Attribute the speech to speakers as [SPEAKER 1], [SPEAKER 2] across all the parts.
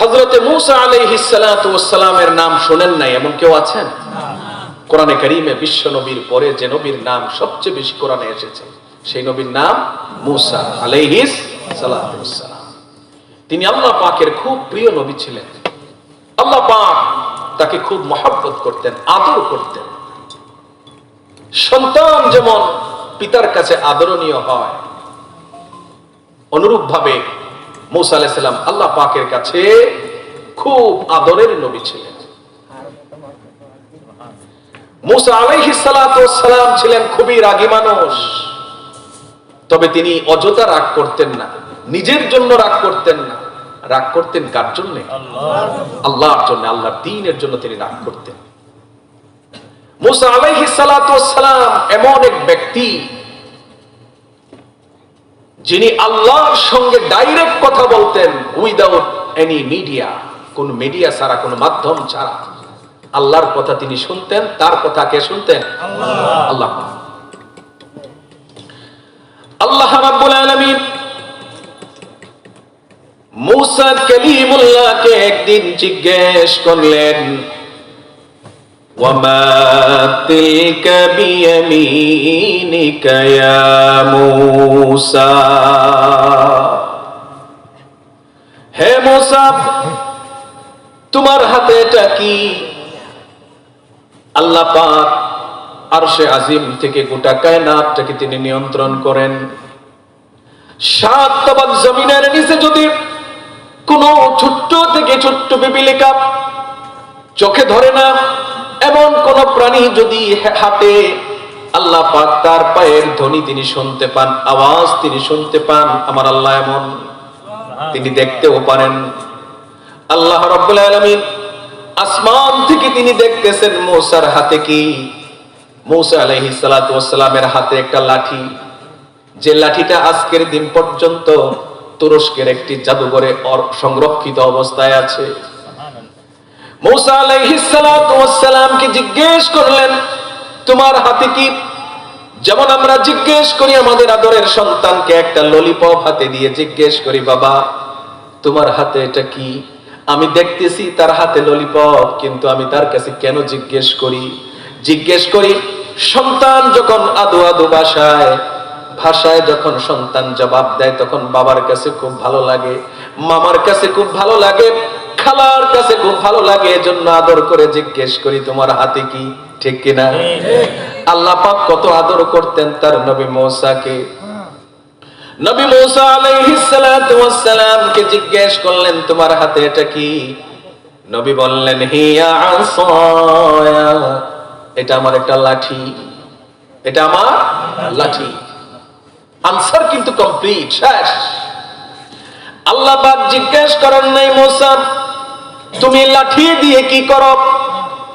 [SPEAKER 1] হজরতে মুসা আলাইহিসালামের নাম শোনেন নাই, এমন কেউ আছেন? কোরআনে কারিমে বিশ্ব নবীর পরে যে নবীর নাম সবচেয়ে বেশি কোরআনে এসেছে, সেই নবীর নাম মুসা আলাইহিস সালাম। তিনি আল্লাহ পাকের খুব প্রিয় নবী ছিলেন। আল্লাহ পাক তাকে খুব মহাব্বত করতেন, আদর করতেন। সন্তান যেমন পিতার কাছে আদরণীয় হয় অনুরূপ ভাবে মৌসা আলাইসাল্লাম আল্লাহ পাকের কাছে খুব আদরের নবী ছিলেন। মুসা আলাইহিস সালাম ছিলেন খুবই রাগী মানুষ। তবে তিনি অযথা রাগ করতেন না নিজের জন্য রাগ করতেন না। রাগ করতেন কার জন্য? আল্লাহর জন্য আল্লাহর দিনের জন্য তিনি রাগ করতেন। মুসা আলাইহিস সালাম এমন এক ব্যক্তি যিনি আল্লাহর সঙ্গে ডাইরেক্ট কথা বলতেন উইদাউট এনি মিডিয়া কোন মিডিয়া ছাড়া, কোন মাধ্যম ছাড়া আল্লাহর কথা তিনি শুনতেন, তার কথা কে শুনতেন আল্লাহ। আল্লাহ রাব্বুল আলামিন মূসা কালিমুল্লাহকে একদিন জিজ্ঞেস করলেন وما تلك بيمينك يا موسى হে মোসা তোমার হাতে এটা কি আল্লাহ পাক আরশে আজিম থেকে গোটা কায়নাতটাকে তিনি নিয়ন্ত্রণ করেন সাত তবাক জমিনের নিচে যদি কোন ছোট্ট থেকে ছোট্ট পিপিলিকা চোখে ধরে না এমন কোন প্রাণী যদি হাতে আল্লাহ পাক তার পায়ের ধ্বনি তিনি শুনতে পান, আওয়াজ তিনি শুনতে পান। আমার আল্লাহ এমন, তিনি দেখতেও পারেন। আল্লাহ রব্বুল আলামিন আসমান থেকে তিনি দেখতেছেন মৌসার হাতে কি? মৌসা আলাইহিস সালাতু ওয়াসসালামের হাতে একটা লাঠি। যে লাঠিটা আজকের দিন পর্যন্ত তুরস্কের একটি জাদুঘরে সংরক্ষিত অবস্থায় আছে। মৌসা আলাইহিস সালাতু ওয়াসসালামকে জিজ্ঞেস করলেন, তোমার হাতে কি? যেমন আমরা জিজ্ঞেস করি, আমাদের আদরের সন্তানকে একটা ললিপপ হাতে দিয়ে জিজ্ঞেস করি, বাবা, তোমার হাতে এটা কি? আমি দেখতেছি তার হাতে ললিপপ কিন্তু আমি তার কাছে কেন জিজ্ঞেস করি? জিজ্ঞেস করি, সন্তান যখন আদু আদু ভাষায় ভাষায় যখন সন্তান জবাব দেয়, তখন বাবার কাছে খুব ভালো লাগে, মামার কাছে খুব ভালো লাগে খালার কাছে খুব ভালো লাগে, এজন্য আদর করে জিজ্ঞেস করি, তোমার হাতে কি? ঠিক কিনা? আল্লাহ পাক কত আদর করতেন তার নবী মৌসাকে। নবী মৌসা আলাইহিস সালাতু ওয়াস সালামকে জিজ্ঞেস করলেন, তোমার হাতে এটা কি? নবী বললেন, হিয়া আসায়া। এটা আমার একটা লাঠি। এটা আমার লাঠি। আনসার কিন্তু কমপ্লিট শেষ। আল্লাহ পাক জিজ্ঞেস করেন নাই মৌসা তুমি লাঠি দিয়ে কি করো?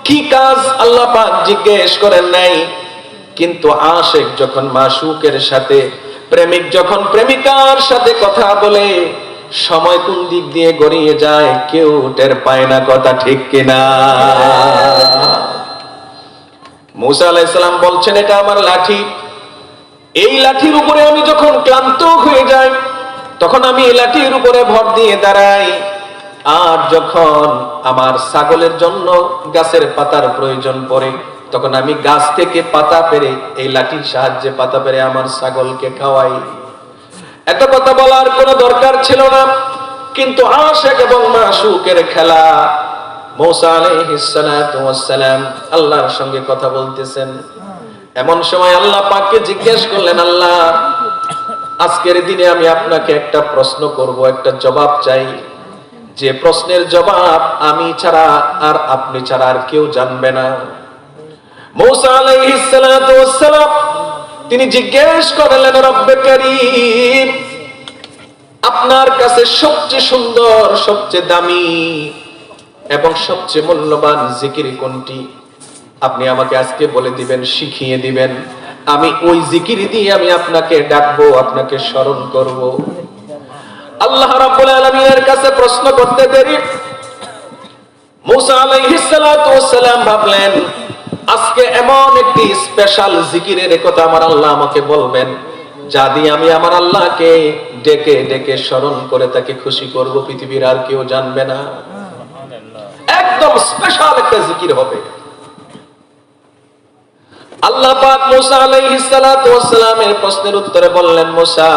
[SPEAKER 1] কি কাজ আল্লাহ জিজ্ঞেস করেন নাই। কিন্তু আশেক যখন মাসুকের সাথে, প্রেমিক যখন প্রেমিকার সাথে কথা বলে, সময় কোন দিক দিয়ে গড়িয়ে যায় কেউ টের পায় না কথা ঠিক কিনা। মুসা আলাইসালাম বলছেন, এটা আমার লাঠি। এই লাঠির উপরে আমি যখন ক্লান্ত হয়ে যাই, তখন আমি এই লাঠির উপরে ভর দিয়ে দাঁড়াই। আর যখন আমার ছাগলের জন্য গাছের পাতার প্রয়োজন পড়ে, তখন আমি গাছ থেকে পাতা পেরে, এই লাঠির সাহায্যে পাতা পেরে আমার ছাগলকে খাওয়াই। এত কথা বলার কোনো দরকার ছিল না, কিন্তু আশেক এবং মাসুকের খেলা আল্লাহর সঙ্গে কথা বলতেছেন। এমন সময় আল্লাহ পাককে জিজ্ঞেস করলেন, আল্লাহ, আজকের দিনে আমি আপনাকে একটা প্রশ্ন করব, একটা জবাব চাই। যে প্রশ্নের জবাব আমি ছাড়া আর আপনি ছাড়া আর কেউ জানবে না। মৌসা তিনি জিজ্ঞেস করলেন আপনার কাছে সবচেয়ে সুন্দর, সবচেয়ে দামি এবং সবচেয়ে মূল্যবান জিকির কোনটি? আপনি আমাকে আজকে বলে দিবেন, শিখিয়ে দিবেন। আমি ওই জিকির দিয়ে আমি আপনাকে ডাকবো, আপনাকে স্মরণ করব। আল্লাহ রাব্বুল আলামিনের কাছে প্রশ্ন করতে দেরি। মুসা আলাইহিস সালাতু সালাম ভাবলেন, আজকে এমন একটি স্পেশাল জিকিরের কথা আমার আল্লাহ আমাকে বলবেন, যা দিয়ে আমি আমার আল্লাহকে ডেকে ডেকে স্মরণ করে তাকে খুশি করব, পৃথিবীর আর কেউ জানবে না। একদম স্পেশাল একটা জিকির হবে। আল্লাহ পাক মুসা আলাইহিস সালাতু ওয়াস সালামের প্রশ্নের উত্তরে বললেন, মুসা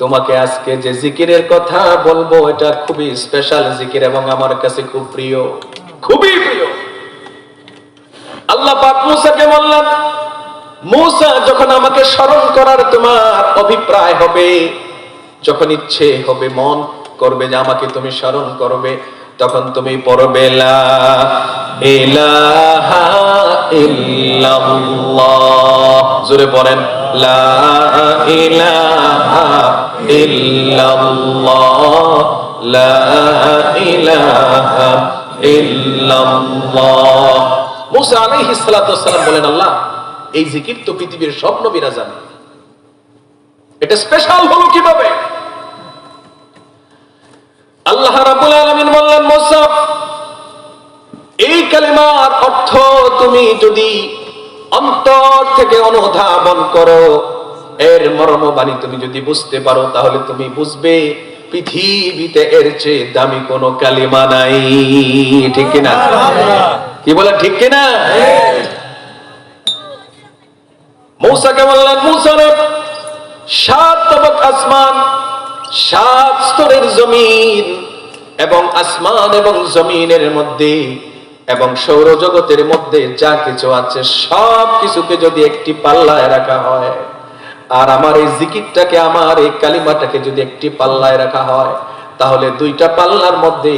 [SPEAKER 1] তোমাকে আজকে যে জিকিরের কথা বলব, এটা খুবই স্পেশাল জিকির এবং আমার কাছে খুব প্রিয়। খুবই প্রিয়। আল্লাহ মুসাকে বললেন, মুসা, যখন আমাকে স্মরণ করার তোমার অভিপ্রায় হবে, যখন ইচ্ছে হবে, মন করবে যে আমাকে তুমি স্মরণ করবে, তখন তুমি পড়বে, লা ইলাহা ইল্লাল্লাহ। জোরে পড়েন লা ইলাহা মুসা আলাইহিস সালাতু ওয়াসসালাম বলেন, আল্লাহ, এই জিকির তো পৃথিবীর জানে। এটা স্পেশাল হলো কীভাবে? আল্লাহ রাব্বুল বললেন এই কালিমার অর্থ তুমি যদি অন্তর থেকে অনুধাবন করো এর মর্মবাণী তুমি যদি বুঝতে পারো, তাহলে তুমি বুঝবে, পৃথিবীতে এর চেয়ে দামি কোনো কালিমা নাই। ঠিক কিনা কি বলে ঠিক কিনা মৌসাকে বললেন সাত তবক আসমান, সাত স্তরের জমিন, এবং আসমান এবং জমিনের মধ্যে এবং সৌরজগতের মধ্যে যা কিছু আছে সব কিছুকে যদি একটি পাল্লায় রাখা হয় আর আমার এই জিকিরটাকে, আমার এই কালিমাটাকে যদি একটি পাল্লায় রাখা হয়, তাহলে দুইটা পাল্লার মধ্যে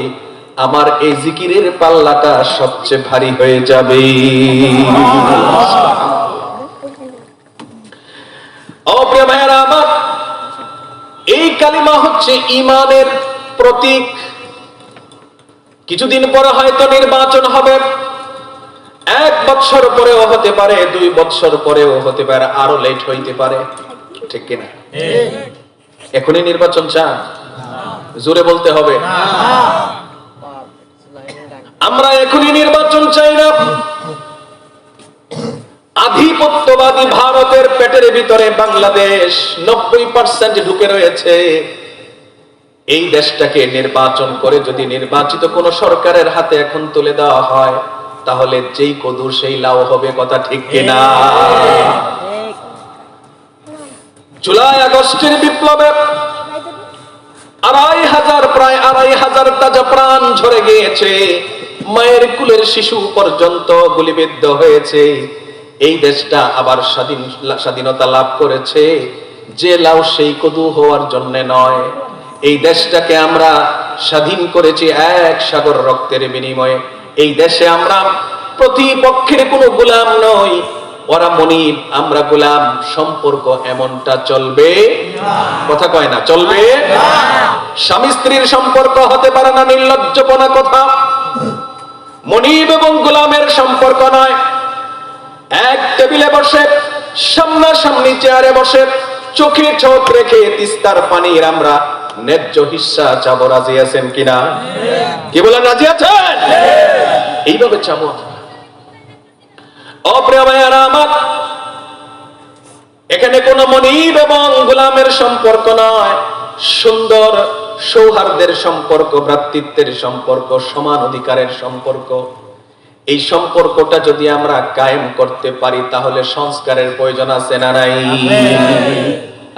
[SPEAKER 1] আমার এই জিকিরের পাল্লাটা সবচেয়ে ভারী হয়ে যাবে। আমার, এই কালিমা হচ্ছে ইমানের প্রতীক। কিছুদিন পরে হয়তো নির্বাচন হবে। এক বছর পরেও হতে পারে দুই বছর পরেও হতে পারে আরও লেট হইতে পারে। ঠিক কিনা? এখনই নির্বাচন চান? জোরে বলতে হবে। আমরা এখনই নির্বাচন চাই না। আধিপত্যবাদী ভারতের পেটের ভিতরে বাংলাদেশ নব্বই পার্সেন্ট ঢুকে রয়েছে। এই দেশটাকে নির্বাচন করে যদি নির্বাচিত কোন সরকারের হাতে এখন তুলে দেওয়া হয় তাহলে যেই কদুর সেই লাউ হবে কথা ঠিক কিনা? জুলাই আগস্টের বিপ্লবে আড়াই হাজার, প্রায় আড়াই হাজার তাজা প্রাণ ঝরে গিয়েছে। মায়ের কুলের শিশু পর্যন্ত গুলিবিদ্ধ হয়েছে। এই দেশটা আবার স্বাধীন, স্বাধীনতা লাভ করেছে। যে লাউ সেই কদু হওয়ার জন্য নয়। এই দেশটাকে আমরা স্বাধীন করেছি এক সাগর রক্তের বিনিময়ে। এই দেশে আমরা প্রতিপক্ষের কোনো গোলাম নই। ওরা মনিব, আমরা গোলাম। সম্পর্ক এমনটা চলবে? কথা কয় না, চলবে? স্বামী স্ত্রীর সম্পর্ক হতে পারে না নির্লজ্জপনা কথা। মনিব এবং গোলামের সম্পর্ক নয়। এক টেবিলে বসে, সামনাসামনি চেয়ারে বসে, চোখে চোখ রেখে তিস্তার পানির আমরা ন্যায্য হিস্সা চাবো রাজি আছেন কিনা? কি বলেন রাজি আছেন? এইভাবে চাবো অপ্রিয় ভাইয়ারা আমার এখানে কোন মনিব এবং গোলামের সম্পর্ক নয়। সুন্দর সৌহার্দের সম্পর্ক ভ্রাতৃত্বের সম্পর্ক সমান অধিকারের সম্পর্ক। এই সম্পর্কটা যদি আমরা কায়েম করতে পারি তাহলে সংস্কারের প্রয়োজন আছে না নাই?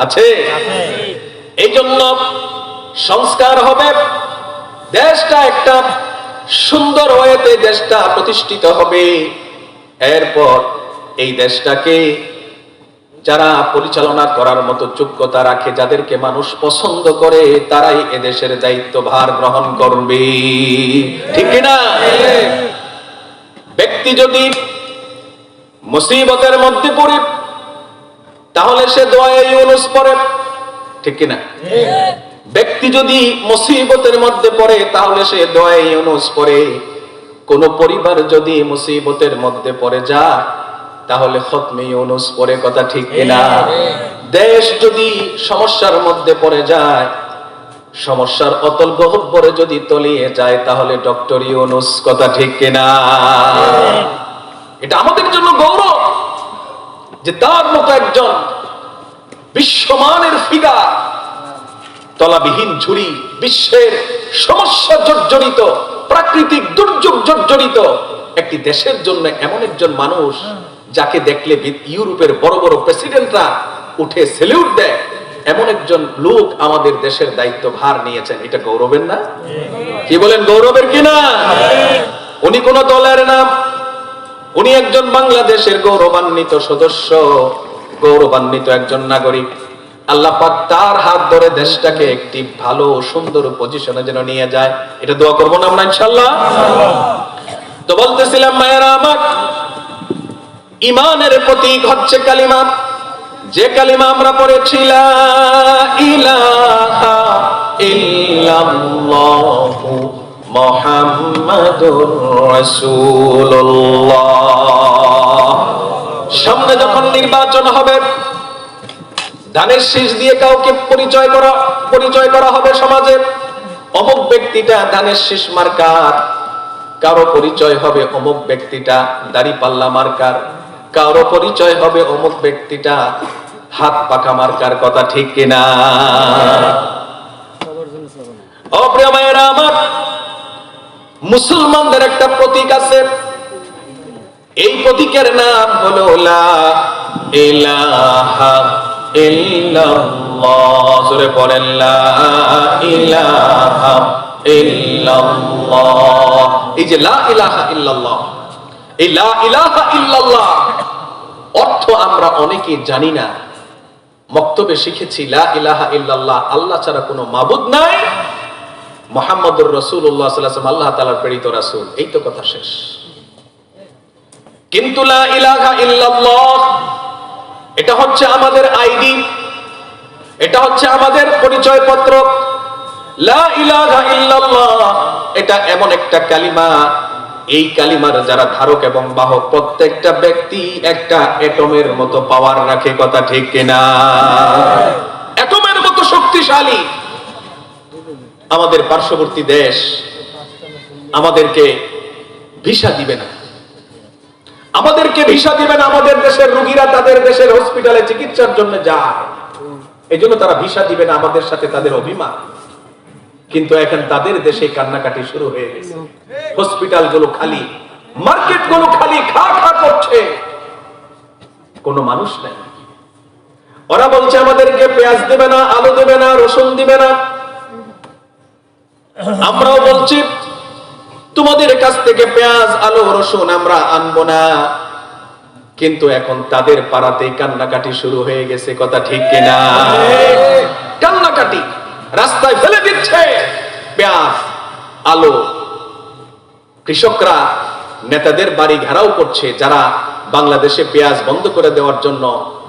[SPEAKER 1] আছে? এই জন্য সংস্কার হবে। দেশটা একটা সুন্দর ওয়েতে দেশটা প্রতিষ্ঠিত হবে। এরপর এই দেশটাকে যারা পরিচালনা করার মতো যোগ্যতা রাখে, যাদেরকে মানুষ পছন্দ করে, তারাই এদেশের দায়িত্ব ভার গ্রহণ করবে। ঠিক না ব্যক্তি যদি মুসিবতের মধ্যে পড়ে, তাহলে সে দোয়ায় ইউনুস পড়ে। ঠিক কিনা? ব্যক্তি যদি মুসিবতের মধ্যে পড়ে, তাহলে সে দোয়ায় ইউনুস পড়ে। কোন পরিবার যদি মুসিবতের মধ্যে পড়ে যায়, তাহলে খতমে ইউনুস পড়ে, কথা ঠিক কিনা? দেশ যদি সমস্যার মধ্যে পড়ে যায়, সমস্যার অতল গহব্বরে যদি তলিয়ে যায়, তাহলে ডক্টর ইউনুস কথা ঠিক কিনা? এটা আমাদের জন্য গৌরব যে তার মতো একজন বিশ্বমানের ফিগার। তলাবিহীন ঝুড়ি, বিশ্বের সমস্যা জর্জরিত, প্রাকৃতিক দুর্যোগ জর্জরিত। একটি দেশের জন্য এমন একজন মানুষ যাকে দেখলে ইউরোপের বড় বড় প্রেসিডেন্টরা উঠে সেলিউট দেয়। এমন একজন লোক আমাদের দেশের দায়িত্ব ভার নিয়েছেন। এটা গৌরবের না? কি বলেন গৌরবের কিনা উনি কোন দলের নাম উনি একজন বাংলাদেশের গৌরবান্বিত সদস্য। গৌরবান্বিত একজন নাগরিক। আল্লাহ পাক তার হাত ধরে দেশটাকে একটি ভালো, সুন্দর পজিশনে যেন নিয়ে যায়। এটা দোয়া করব না আমরা ইনশাল্লাহ তো বলতেছিলাম, মায়েরা আমার ইমানের প্রতীক হচ্ছে কালিমা। যে কালিমা আমরা পড়েছি, লা ইলাহা ইল্লাল্লাহু নির্বাচন হবে। ধানের শীষ দিয়ে কাউকে পরিচয় করা পরিচয় করা হবে সমাজে অমুক ব্যক্তিটা ধানের শীষ মার্কার, কারও পরিচয় হবে অমুক ব্যক্তিটা দাড়ি পাল্লা মার্কার, কারও পরিচয় হবে অমুক ব্যক্তিটা হাত পাকা মার্কার, কথা ঠিক কিনা? আমার, মুসলমানদের একটা প্রতীক আছে। এই প্রতীকের নাম হলো লা জোরে পড়েন এই যে অর্থ আমরা অনেকে জানি না। বক্তব্যে শিখেছি, লা ইলাহা ইল্লাল্লাহ, আল্লাহ ছাড়া কোনো মাবুদ নাই। মোহাম্মদুর রসুল্লাহ সাল্লাম আল্লাহ তালার প্রেরিত রাসূল। এই তো কথা শেষ। কিন্তু লা ইলাহা ইল্লাল্লাহ এটা হচ্ছে আমাদের আইডি, এটা হচ্ছে আমাদের পরিচয়পত্র। লা এটা এমন একটা কালিমা। এই কালিমার যারা ধারক এবং বাহক, প্রত্যেকটা ব্যক্তি একটা এটমের মতো পাওয়ার রাখে, কথা ঠিক কিনা? এটমের মতো শক্তিশালী আমাদের পার্শ্ববর্তী দেশ আমাদেরকে ভিসা দিবে না। আমাদেরকে ভিসা দিবেন আমাদের দেশের রোগীরা তাদের দেশের হসপিটালে চিকিৎসার জন্য যায়। এই জন্য তারা ভিসা দিবেন আমাদের সাথে তাদের অভিমান। কিন্তু এখন তাদের দেশে কান্নাকাটি শুরু হয়ে গেছে। হসপিটালগুলো খালি মার্কেটগুলো খালি, খা খা করছে। কোনো মানুষ নাই। ওরা বলছে, আমাদেরকে পেঁয়াজ দেবে না, আলু দেবে না, রসুন দিবে না। আমরাও বলছি তোমাদের কাছ থেকে পেঁয়াজ, আলু, রসুন আমরা আনব না। কিন্তু এখন তাদের পাড়াতেই কান্নাকাটি শুরু হয়ে গেছে, কথা ঠিক কিনা? কান্নাকাটি রাস্তায় ফেলে দিচ্ছে। পেঁয়াজ, আলু, কৃষকরা নেতাদের বাড়ি ঘেরাও করছে, যারা বাংলাদেশে পেঁয়াজ বন্ধ করে দেওয়ার জন্য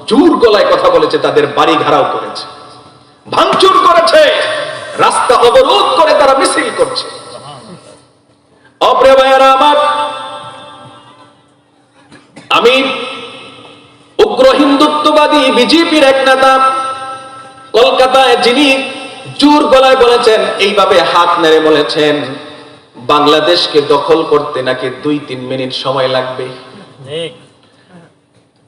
[SPEAKER 1] জোর গলায় কথা বলেছে, তাদের বাড়ি ঘেরাও করেছে। ভাঙচুর করেছে। রাস্তা অবরোধ করে তারা মিছিল করছে। অপ্রিয় ভাইয়েরা আমার আমি উগ্র হিন্দুত্ববাদী বিজেপির এক নেতা কলকাতায় যিনি জোর গলায় বলেছেন এইভাবে হাত নেড়ে বলেছেন বাংলাদেশকে দখল করতে নাকি দুই তিন মিনিট সময় লাগবে?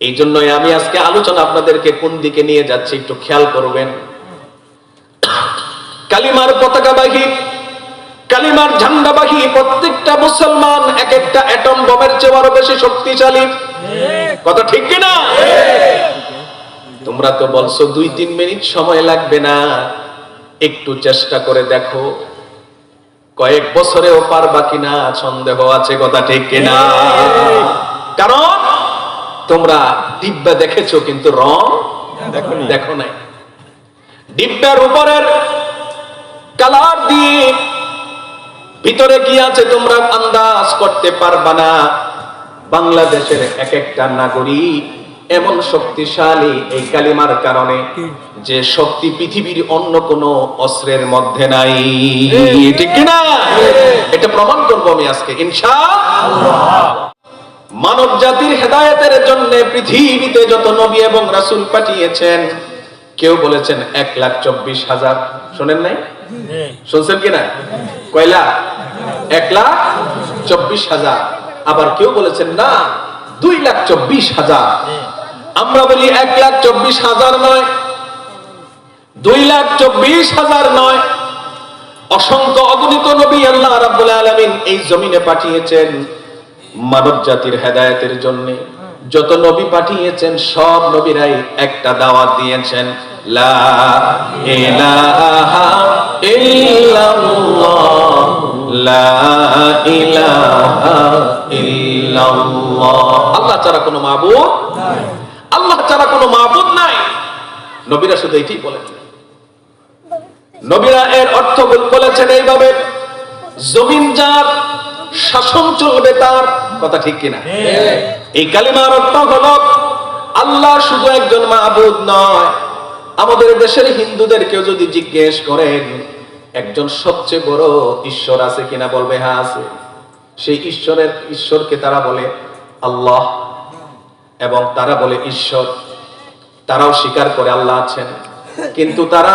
[SPEAKER 1] এই জন্যই আমি আজকে আলোচনা আপনাদেরকে কোন দিকে নিয়ে যাচ্ছি একটু খেয়াল করবেন। কালিমার পতাকাবাহী কালিমার ঝান্ডাবাহী প্রত্যেকটা মুসলমান এক একটা অ্যাটম বোমের চেয়ে আরও বেশি শক্তিশালী। কথা ঠিক কিনা তোমরা তো বলছো দুই তিন মিনিট সময় লাগবে না। একটু চেষ্টা করে দেখো কয়েক বছরেও পারবা কিনা সন্দেহ আছে কথা ঠিক কিনা কারণ তোমরা ডিব্বা দেখেছ কিন্তু রং দেখো নাই। ডিব্বার উপরের কালার দিয়ে ভিতরে কি আছে তোমরা আন্দাজ করতে পারবা না? বাংলাদেশের এক একটা নাগরিক এমন শক্তিশালী এই কালিমার কারণে যে শক্তি পৃথিবীর অন্য কোন অস্ত্রের মধ্যে নাই। ঠিক কিনা? এটা প্রমাণ করব আমি আজকে ইনশা মানব জাতির হেদায়েতের জন্য পৃথিবীতে যত নবী এবং রাসূল পাঠিয়েছেন কেউ বলেছেন এক লাখ চব্বিশ হাজার। শোনেন নাই? শুনছেন কিনা কয় লাখ এক লাখ চব্বিশ হাজার। আবার কেউ বলেছেন, না, দুই লাখ চব্বিশ হাজার। আমরা বলি, এক লাখ চব্বিশ হাজার নয়। দুই লাখ চব্বিশ হাজার নয়। অসংখ্য অগণিত নবী আল্লাহ রাব্বুল আলামিন এই জমিনে পাঠিয়েছেন মানব জাতির হেদায়েতের জন্য। যত নবী পাঠিয়েছেন, সব নবীরাই একটা দাওয়াত দিয়েছেন। লা ইলাহা ইল্লাল্লাহ। লা ইলাহা ইল্লাল্লাহ আল্লাহ ছাড়া কোনো মাবুদ আল্লাহ ছাড়া কোনো মাবুদ নাই। নবীরা শুধু এটাই বলেছেন নবীরা এর অর্থ বলেছেন এইভাবে জমিন যার শাসন চলবে তার কথা ঠিক কিনা? এই কালিমার অর্থ হলো আল্লাহ শুধু একজন মাহবুদ নয়। আমাদের দেশের হিন্দুদের কেউ যদি জিজ্ঞেস করেন, একজন সবচেয়ে বড় ঈশ্বর আছে কিনা বলবে হ্যাঁ আছে। সেই ঈশ্বরের, ঈশ্বরকে তারা বলে, আল্লাহ। এবং তারা বলে, ঈশ্বর। তারাও স্বীকার করে, আল্লাহ আছেন। কিন্তু তারা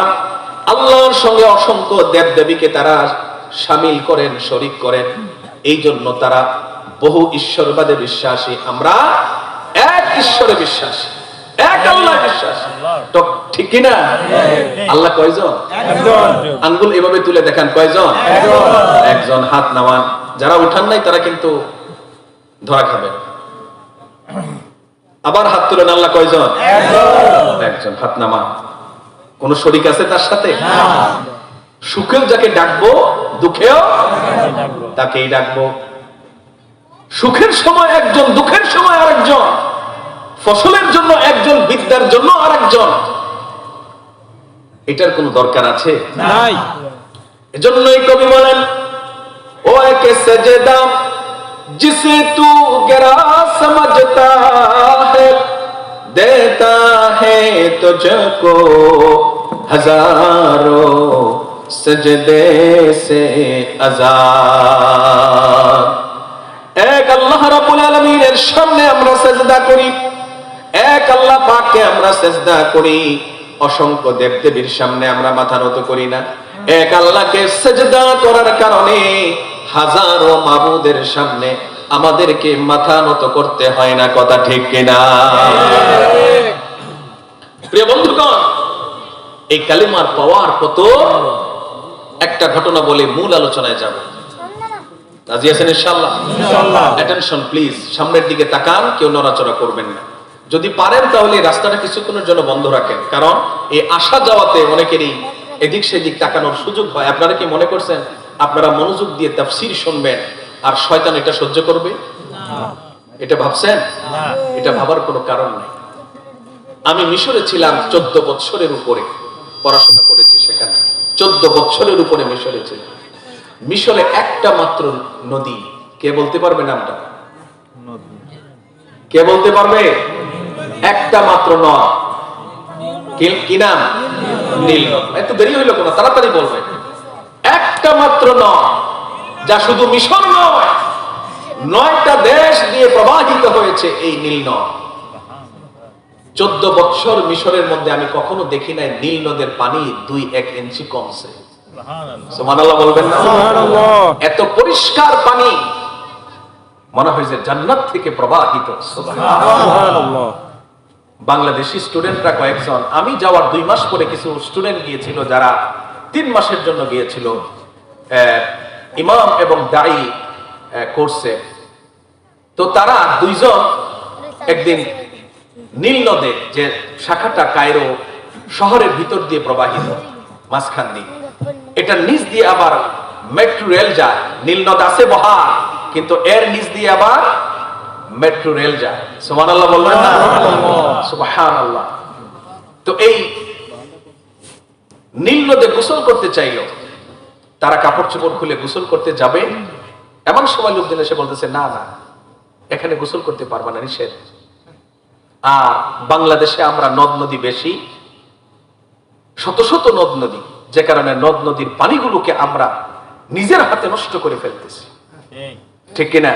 [SPEAKER 1] আল্লাহর সঙ্গে অসংখ্য দেব দেবীকে তারা সামিল করেন, শরিক করেন। এই জন্য তারা বহু ঈশ্বরবাদে বিশ্বাসী। আমরা এক ঈশ্বরে বিশ্বাসী। এক আল্লাহ বিশ্বাসী। তো ঠিক কিনা? আল্লাহ কয়জন? আঙ্গুল এভাবে তুলে দেখান কয়জন? একজন হাত নামান। যারা উঠান নাই তারা কিন্তু ধরা খাবে। আবার হাত তুলেন আল্লাহ কয়জন? একজন হাত নামা কোন শরিক আছে তার সাথে? সুখেও যাকে ডাকবো দুঃখেও তাকেই ডাকবো। সুখের সময় একজন দুঃখের সময় আরেকজন। ফসলের জন্য একজন বিদ্যার জন্য আর একজন এটার কোন দরকার আছে?
[SPEAKER 2] নাই।
[SPEAKER 1] এজন্যই কবি বলেন ও একে সেজেদা জিসে তু গেরা সমঝতা হে দেতা হে তুঝকো হাজারো সজদে সে আজাদ। এক আল্লাহ রাব্বুল আলামিনের সামনে আমরা সেজদা করি। এক আল্লাহ পাককে আমরা সেজদা করি। অসংখ্য দেবদেবীর সামনে আমরা মাথা নত করি না। এক আল্লাহকে সেজদা করার কারণে হাজারো মাবুদের সামনে আমাদেরকে মাথা নত করতে হয় না কথা ঠিক কিনা? প্রিয় বন্ধুগণ এই কালিমার পাওয়ার কত একটা ঘটনা বলে মূল আলোচনায় যাব। রাজি আছেন ইনশাআল্লাহ?
[SPEAKER 2] ইনশাআল্লাহ।
[SPEAKER 1] অ্যাটেনশন প্লিজ সামনের দিকে তাকান কেউ নড়াচড়া করবেন না। যদি পারেন তাহলে এই রাস্তাটা কিছুক্ষণের জন্য বন্ধ রাখেন। কারণ এই আসা যাওয়াতে অনেকেরই এদিক সেদিক তাকানোর সুযোগ হয়। আপনারা কি মনে করছেন? আপনারা মনোযোগ দিয়ে তাফসীর শুনবেন আর শয়তান এটা সহ্য করবে? এটা ভাবছেন? এটা ভাবার কোনো কারণ নাই। আমি মিশরে ছিলাম চোদ্দ বৎসরের উপরে। পড়াশোনা করেছি সেখানে। চোদ্দ বৎসরের উপরে মিশরে ছিলাম। মিশরে একটা মাত্র নদী। কে বলতে পারবে নামটা? কে বলতে পারবে? একটা মাত্র নদ কি- নাম? নীল নদ। এত দেরি হইল কেন? তাড়াতাড়ি বলবে। একটা মাত্র নদ যা শুধু মিশর নয়। নয়টা দেশ দিয়ে প্রবাহিত হয়েছে এই নীল নদ। চোদ্দ বৎসর মিশরের মধ্যে আমি কখনো দেখি নাই নীল নদের পানি দুই এক ইঞ্চি কমছে। বলবেন না? এত পরিষ্কার পানি মনে হয় যে জান্নাত থেকে প্রবাহিত। বাংলাদেশি স্টুডেন্টরা কয়েকজন। আমি যাওয়ার দুই মাস পরে কিছু স্টুডেন্ট গিয়েছিল যারা তিন মাসের জন্য গিয়েছিল ইমাম এবং দায়ী কোর্সে। তো তারা দুইজন একদিন নীল নদে, যে শাখাটা কায়রো শহরের ভিতর দিয়ে প্রবাহিত, মাঝখান দিয়ে। এটা নিচ দিয়ে আবার মেট্রো রেল যায়। নীল নদ আছে বহা কিন্তু এর নিচ দিয়ে আবার মেট্রো রেল যায়। সুমান আল্লাহ বলবেন না? সুবহান আল্লাহ তো এই নীল নদে গোসল করতে চাইলো তারা কাপড় চোপড় খুলে গোসল করতে যাবে। এমন সময় লোকজন এসে বলতেছে না না এখানে গোসল করতে পারবা না নিষেধ। আর বাংলাদেশে আমরা নদ নদী বেশি শত শত নদ নদী যে কারণে নদ নদীর পানিগুলোকে আমরা নিজের হাতে নষ্ট করে ফেলতেছি। ঠিক কিনা?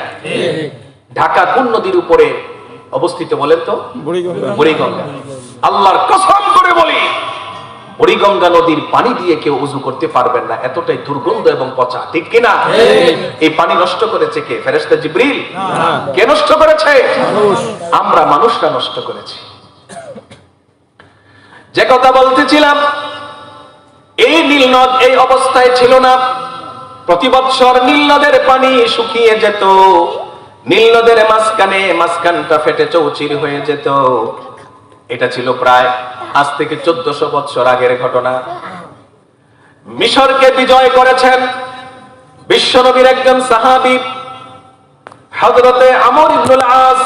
[SPEAKER 1] ঢাকা কোন নদীর উপরে অবস্থিত বলেন তো?
[SPEAKER 2] বুড়িগঙ্গা।
[SPEAKER 1] আল্লাহর কসম করে বলি বুড়িগঙ্গা নদীর পানি দিয়ে কেউ উজু করতে পারবেন না। এতটাই দুর্গন্ধ এবং পচা ঠিক কিনা এই পানি নষ্ট করেছে কে? ফেরেশতা জিব্রিল? কে নষ্ট করেছে? আমরা মানুষরা নষ্ট করেছি। যে কথা বলতেছিলাম এই নীলনদ এই অবস্থায় ছিল না। প্রতি বৎসর নীলনদের পানি শুকিয়ে যেত। নীলনদের মাঝখানে মাঝখানটা ফেটে চৌচির হয়ে যেত। এটা ছিল প্রায় আজ থেকে চোদ্দশো বৎসর আগের ঘটনা। মিশরকে বিজয় করেছেন বিশ্বনবীর একজন সাহাবি হজরতে আমর ইবনুল আস।